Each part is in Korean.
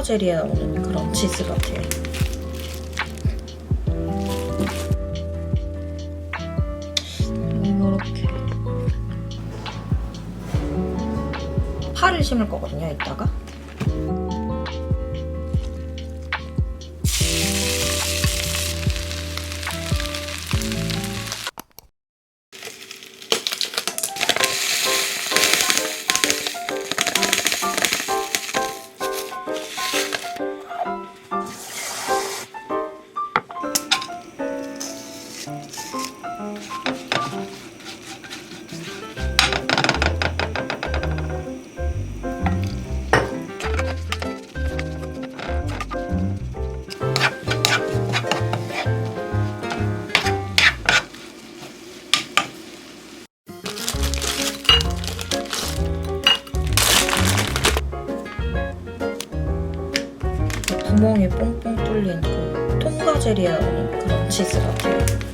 통과 젤리에 나오는 그런 치즈 같아요. 이렇게 파를 심을 거거든요, 이따가. 구멍이 뽕뽕 뚫린 그 통과 나오는 그런 치즈 같아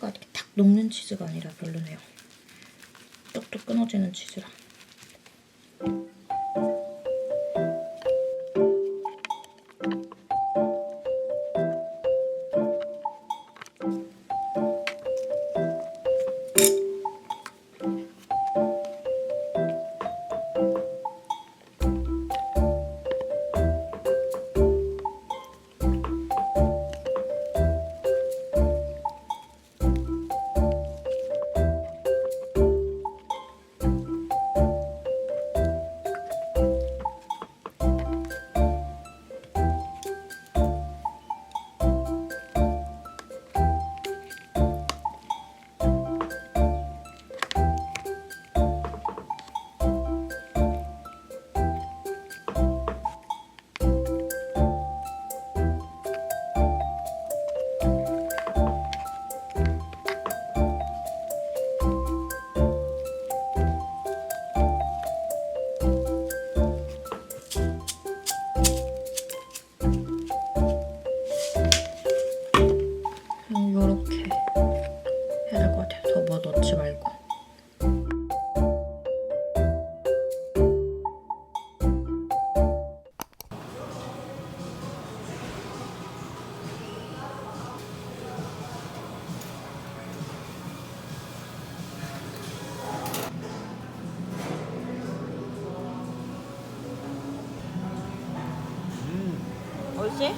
치즈가 이렇게 탁 녹는 치즈가 아니라 별로네요. 뚝뚝 끊어지는 치즈라. 옳지?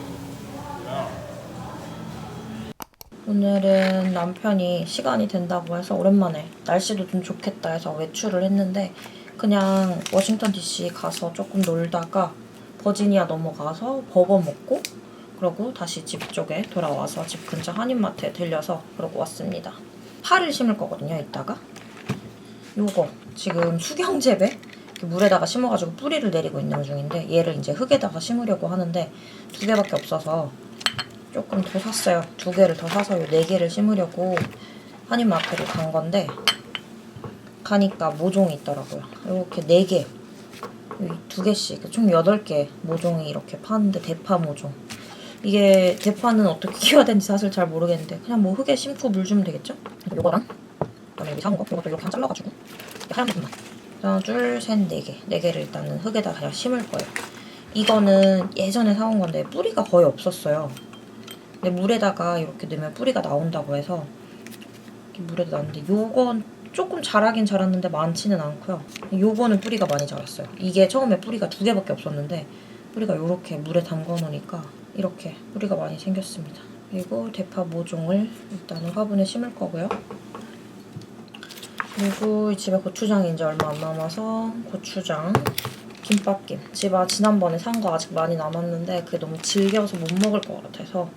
오늘은 남편이 시간이 된다고 해서 오랜만에 날씨도 좀 좋겠다 해서 외출을 했는데 그냥 워싱턴 DC 가서 조금 놀다가 버지니아 넘어가서 버거 먹고 그러고 다시 집 쪽에 돌아와서 집 근처 한인마트에 들려서 그러고 왔습니다. 파를 심을 거거든요, 이따가. 요거 지금 수경재배 물에다가 심어가지고 뿌리를 내리고 있는 중인데 얘를 이제 흙에다가 심으려고 하는데 두 개밖에 없어서 조금 더 샀어요. 두 개를 더 사서 요네 개를 심으려고 한인마트를 간 건데 가니까 모종이 있더라고요. 이렇게 네 개, 두 개씩 총 여덟 개 모종이 이렇게 파는데 대파 모종. 이게 대파는 어떻게 키워야 되는지 사실 잘 모르겠는데 그냥 뭐 흙에 심고 물 주면 되겠죠? 요거랑 그다음에 여기 사온 거 이것도 이렇게 한 잘라가지고 하얀 부분만 하나 둘 셋 네 개, 네 개를 일단은 흙에다 그냥 심을 거예요. 이거는 예전에 사온 건데 뿌리가 거의 없었어요. 근데 물에다가 이렇게 넣으면 뿌리가 나온다고 해서 물에다 놨는데 요건 조금 자라긴 자랐는데 많지는 않고요. 요거는 뿌리가 많이 자랐어요. 이게 처음에 뿌리가 두 개밖에 없었는데 뿌리가 요렇게 물에 담궈 놓으니까 이렇게 뿌리가 많이 생겼습니다. 그리고 대파 모종을 일단은 화분에 심을 거고요. 그리고 집에 고추장이 이제 얼마 안 남아서 고추장, 김밥김. 집아 지난번에 산 거 아직 많이 남았는데 그게 너무 질겨서 못 먹을 것 같아서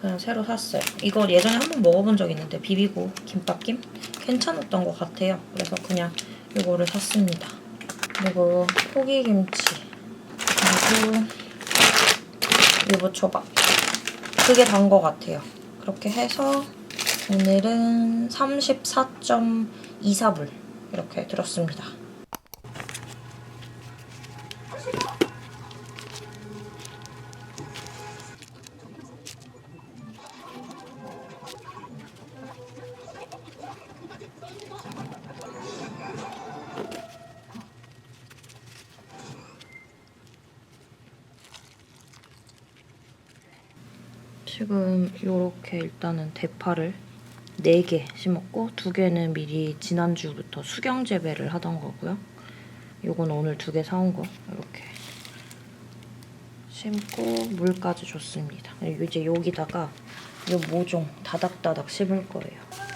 그냥 새로 샀어요. 이거 예전에 한번 먹어본 적 있는데 비비고 김밥김 괜찮았던 것 같아요. 그래서 그냥 이거를 샀습니다. 그리고 포기김치 그리고 유부초밥 그게 단 것 같아요. 그렇게 해서 오늘은 34.24불 이렇게 들었습니다. 지금 요렇게 일단은 대파를 4개 심었고 2개는 미리 지난주부터 수경 재배를 하던 거고요. 요건 오늘 2개 사온 거 이렇게 심고 물까지 줬습니다. 이제 여기다가 요 모종 다닥다닥 심을 거예요.